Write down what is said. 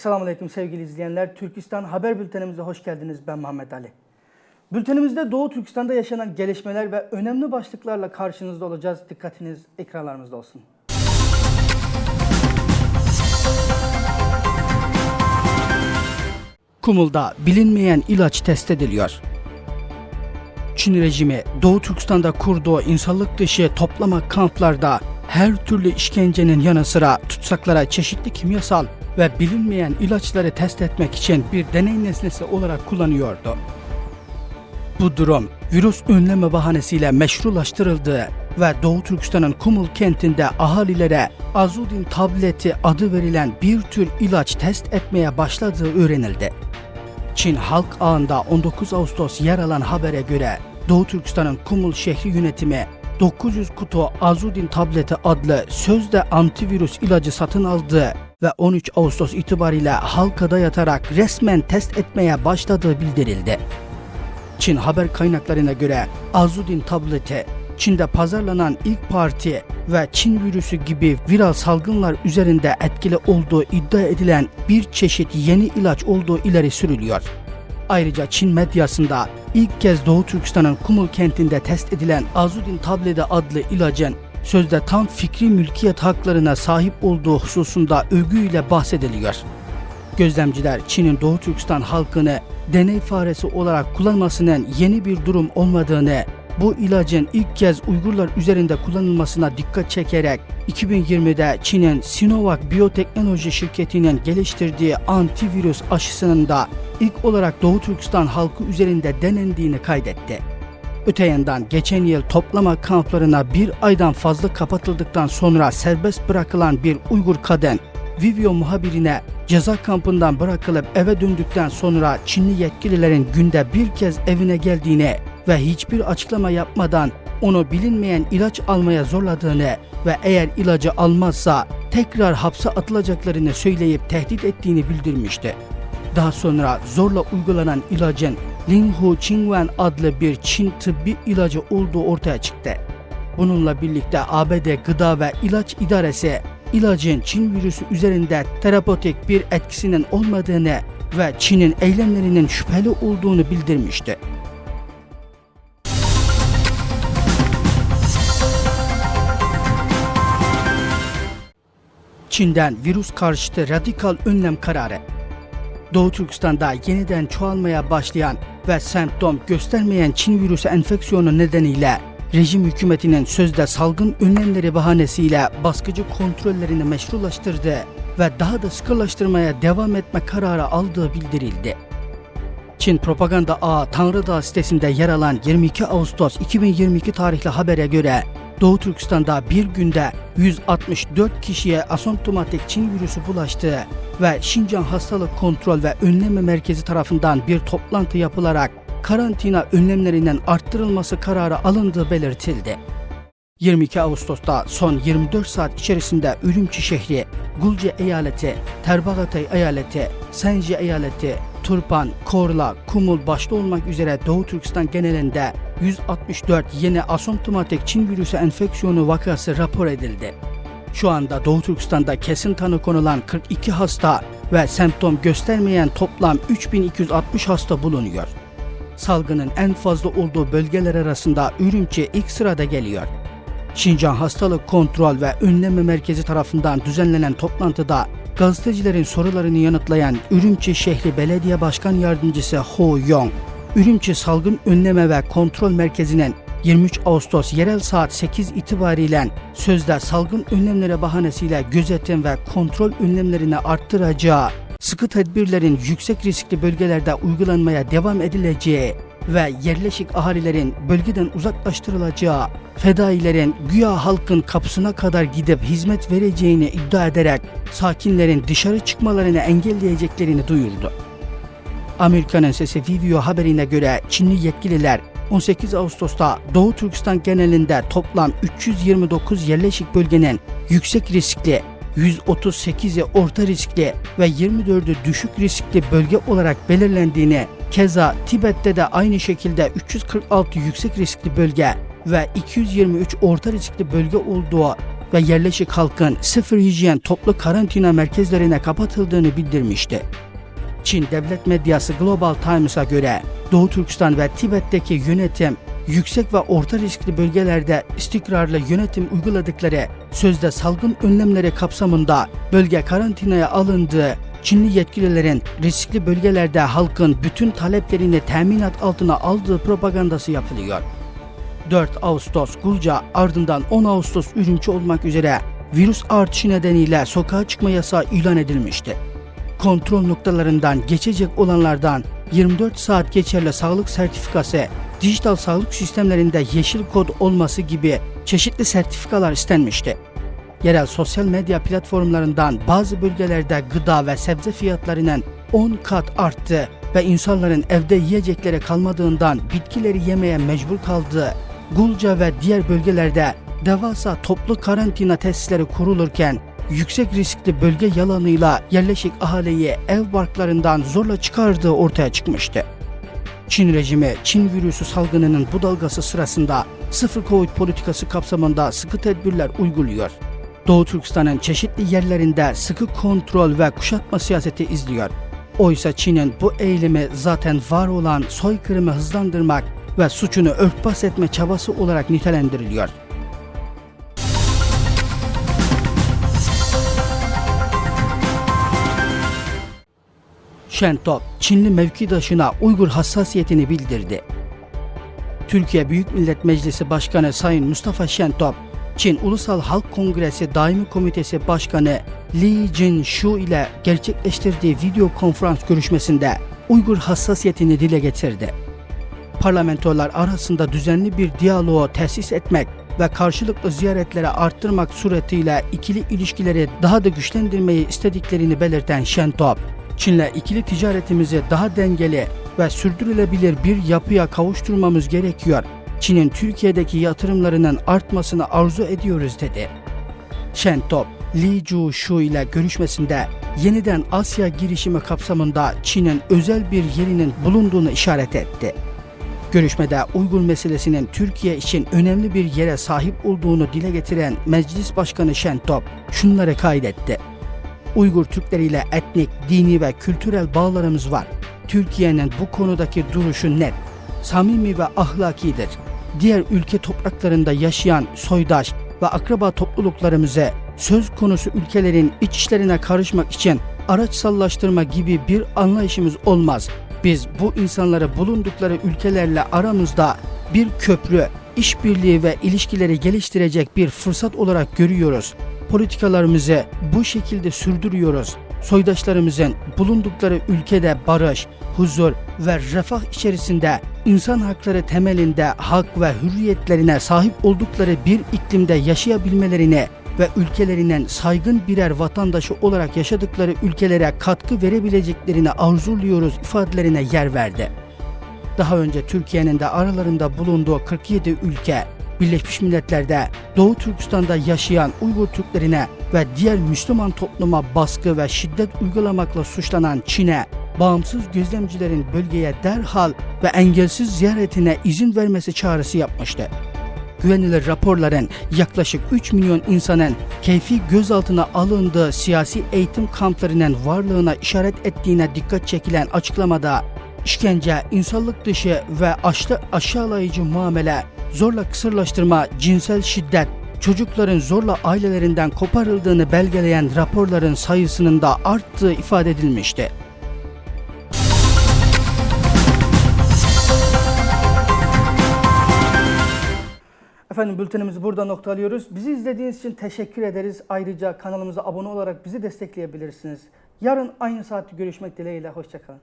Esselamu Aleyküm sevgili izleyenler. Türkistan Haber Bültenimize hoş geldiniz. Ben Muhammed Ali. Bültenimizde Doğu Türkistan'da yaşanan gelişmeler ve önemli başlıklarla karşınızda olacağız. Dikkatiniz ekranlarımızda olsun. Kumul'da bilinmeyen ilaç test ediliyor. Çin rejimi Doğu Türkistan'da kurduğu insanlık dışı toplama kamplarda her türlü işkencenin yanı sıra tutsaklara çeşitli kimyasal ve bilinmeyen ilaçları test etmek için bir deney nesnesi olarak kullanıyordu. Bu durum virüs önleme bahanesiyle meşrulaştırıldı ve Doğu Türkistan'ın Kumul kentinde ahalilere azudin tableti adı verilen bir tür ilaç test etmeye başladığı öğrenildi. Çin halk ağında 19 Ağustos yer alan habere göre Doğu Türkistan'ın Kumul şehri yönetimi 900 kutu azudin tableti adlı sözde antivirüs ilacı satın aldı ve 13 Ağustos itibariyle halka dayatarak resmen test etmeye başladığı bildirildi. Çin haber kaynaklarına göre Azudin tableti Çin'de pazarlanan ilk parti ve Çin virüsü gibi viral salgınlar üzerinde etkili olduğu iddia edilen bir çeşit yeni ilaç olduğu ileri sürülüyor. Ayrıca Çin medyasında ilk kez Doğu Türkistan'ın Kumul kentinde test edilen Azudin tableti adlı ilacın sözde tam fikri mülkiyet haklarına sahip olduğu hususunda övgüyle bahsediliyor. Gözlemciler Çin'in Doğu Türkistan halkını deney faresi olarak kullanmasının yeni bir durum olmadığını, bu ilacın ilk kez Uygurlar üzerinde kullanılmasına dikkat çekerek 2020'de Çin'in Sinovac Biyoteknoloji şirketinin geliştirdiği antivirüs aşısının da ilk olarak Doğu Türkistan halkı üzerinde denendiğini kaydetti. Öte yandan geçen yıl toplama kamplarına bir aydan fazla kapatıldıktan sonra serbest bırakılan bir Uygur kadın Vivio muhabirine ceza kampından bırakılıp eve döndükten sonra Çinli yetkililerin günde bir kez evine geldiğini ve hiçbir açıklama yapmadan onu bilinmeyen ilaç almaya zorladığını ve eğer ilacı almazsa tekrar hapse atılacaklarını söyleyip tehdit ettiğini bildirmişti. Daha sonra zorla uygulanan ilacın Linghu Qingwen adlı bir Çin tıbbi ilacı olduğu ortaya çıktı. Bununla birlikte ABD Gıda ve İlaç İdaresi ilacın Çin virüsü üzerinde terapötik bir etkisinin olmadığını ve Çin'in eylemlerinin şüpheli olduğunu bildirmişti. Çin'den virüs karşıtı radikal önlem kararı. Doğu Türkistan'da yeniden çoğalmaya başlayan ve semptom göstermeyen Çin virüsü enfeksiyonu nedeniyle rejim hükümetinin sözde salgın önlemleri bahanesiyle baskıcı kontrollerini meşrulaştırdı ve daha da sıkılaştırmaya devam etme kararı aldığı bildirildi. Çin propaganda ağı Tanrıdağ sitesinde yer alan 22 Ağustos 2022 tarihli habere göre Doğu Türkistan'da bir günde 164 kişiye asomptomatik Çin virüsü bulaştı ve Şincan Hastalık Kontrol ve Önleme Merkezi tarafından bir toplantı yapılarak karantina önlemlerinin arttırılması kararı alındığı belirtildi. 22 Ağustos'ta son 24 saat içerisinde Ürümçi şehri, Gulce eyaleti, Terbagatay eyaleti, Senci eyaleti, Turpan, Korla, Kumul başta olmak üzere Doğu Türkistan genelinde 164 yeni asomptomatik Çin virüsü enfeksiyonu vakası rapor edildi. Şu anda Doğu Türkistan'da kesin tanı konulan 42 hasta ve semptom göstermeyen toplam 3260 hasta bulunuyor. Salgının en fazla olduğu bölgeler arasında Ürümçi ilk sırada geliyor. Şincan Hastalık Kontrol ve Önleme Merkezi tarafından düzenlenen toplantıda gazetecilerin sorularını yanıtlayan Ürümçi Şehri Belediye Başkan Yardımcısı Ho Yong, Ürümçi Salgın Önleme ve Kontrol Merkezi'nin 23 Ağustos yerel saat 8 itibariyle sözde salgın önlemleri bahanesiyle gözetim ve kontrol önlemlerini arttıracağı, sıkı tedbirlerin yüksek riskli bölgelerde uygulanmaya devam edileceği ve yerleşik ahalilerin bölgeden uzaklaştırılacağı, fedailerin güya halkın kapısına kadar gidip hizmet vereceğini iddia ederek sakinlerin dışarı çıkmalarını engelleyeceklerini duyurdu. Amerika'nın sesi Vivio haberine göre Çinli yetkililer 18 Ağustos'ta Doğu Türkistan genelinde toplam 329 yerleşik bölgenin yüksek riskli, 138'i orta riskli ve 24'ü düşük riskli bölge olarak belirlendiğini, keza Tibet'te de aynı şekilde 346 yüksek riskli bölge ve 223 orta riskli bölge olduğu ve yerleşik halkın sıfır hijyen toplu karantina merkezlerine kapatıldığını bildirmişti. Çin devlet medyası Global Times'a göre Doğu Türkistan ve Tibet'teki yönetim yüksek ve orta riskli bölgelerde istikrarlı yönetim uyguladıkları sözde salgın önlemleri kapsamında bölge karantinaya alındığı Çinli yetkililerin riskli bölgelerde halkın bütün taleplerini teminat altına aldığı propagandası yapılıyor. 4 Ağustos Gulca ardından 10 Ağustos Ürümçi olmak üzere virüs artışı nedeniyle sokağa çıkma yasağı ilan edilmişti. Kontrol noktalarından geçecek olanlardan 24 saat geçerli sağlık sertifikası, dijital sağlık sistemlerinde yeşil kod olması gibi çeşitli sertifikalar istenmişti. Yerel sosyal medya platformlarından bazı bölgelerde gıda ve sebze fiyatlarının 10 kat arttı ve insanların evde yiyecekleri kalmadığından bitkileri yemeye mecbur kaldığı Gulca ve diğer bölgelerde devasa toplu karantina tesisleri kurulurken yüksek riskli bölge yalanıyla yerleşik ahaliyi ev barklarından zorla çıkardığı ortaya çıkmıştı. Çin rejimi, Çin virüsü salgınının bu dalgası sırasında sıfır Covid politikası kapsamında sıkı tedbirler uyguluyor. Doğu Türkistan'ın çeşitli yerlerinde sıkı kontrol ve kuşatma siyaseti izliyor. Oysa Çin'in bu eğilimi zaten var olan soykırımı hızlandırmak ve suçunu örtbas etme çabası olarak nitelendiriliyor. Şentop, Çinli mevkidaşına Uygur hassasiyetini bildirdi. Türkiye Büyük Millet Meclisi Başkanı Sayın Mustafa Şentop, Çin Ulusal Halk Kongresi Daimi Komitesi Başkanı Li Jin-shu ile gerçekleştirdiği video konferans görüşmesinde Uygur hassasiyetini dile getirdi. Parlamentolar arasında düzenli bir diyaloğu tesis etmek ve karşılıklı ziyaretlere arttırmak suretiyle ikili ilişkileri daha da güçlendirmeyi istediklerini belirten Şentop, Çin'le ikili ticaretimizi daha dengeli ve sürdürülebilir bir yapıya kavuşturmamız gerekiyor. Çin'in Türkiye'deki yatırımlarının artmasını arzu ediyoruz dedi. Şentop, Li Ju-shu ile görüşmesinde yeniden Asya girişimi kapsamında Çin'in özel bir yerinin bulunduğunu işaret etti. Görüşmede Uygur meselesinin Türkiye için önemli bir yere sahip olduğunu dile getiren Meclis Başkanı Şentop şunları kaydetti. Uygur Türkleriyle etnik, dini ve kültürel bağlarımız var. Türkiye'nin bu konudaki duruşu net, samimi ve ahlakidir. Diğer ülke topraklarında yaşayan soydaş ve akraba topluluklarımıza söz konusu ülkelerin iç işlerine karışmak için araçsallaştırma gibi bir anlayışımız olmaz. Biz bu insanları bulundukları ülkelerle aramızda bir köprü, işbirliği ve ilişkileri geliştirecek bir fırsat olarak görüyoruz. Politikalarımızı bu şekilde sürdürüyoruz. Soydaşlarımızın bulundukları ülkede barış, huzur ve refah içerisinde insan hakları temelinde hak ve hürriyetlerine sahip oldukları bir iklimde yaşayabilmelerini ve ülkelerinin saygın birer vatandaşı olarak yaşadıkları ülkelere katkı verebileceklerini arzuluyoruz ifadelerine yer verdi. Daha önce Türkiye'nin de aralarında bulunduğu 47 ülke, Birleşmiş Milletler'de Doğu Türkistan'da yaşayan Uygur Türklerine ve diğer Müslüman topluma baskı ve şiddet uygulamakla suçlanan Çin'e bağımsız gözlemcilerin bölgeye derhal ve engelsiz ziyaretine izin vermesi çağrısı yapmıştı. Güvenilir raporların yaklaşık 3 milyon insanın keyfi gözaltına alındığı siyasi eğitim kamplarının varlığına işaret ettiğine dikkat çekilen açıklamada işkence, insanlık dışı ve aşlı aşağılayıcı muamele, zorla kısırlaştırma, cinsel şiddet, çocukların zorla ailelerinden koparıldığını belgeleyen raporların sayısının da arttığı ifade edilmişti. Efendim bültenimizi burada noktalıyoruz. Bizi izlediğiniz için teşekkür ederiz. Ayrıca kanalımıza abone olarak bizi destekleyebilirsiniz. Yarın aynı saatte görüşmek dileğiyle. Hoşçakalın.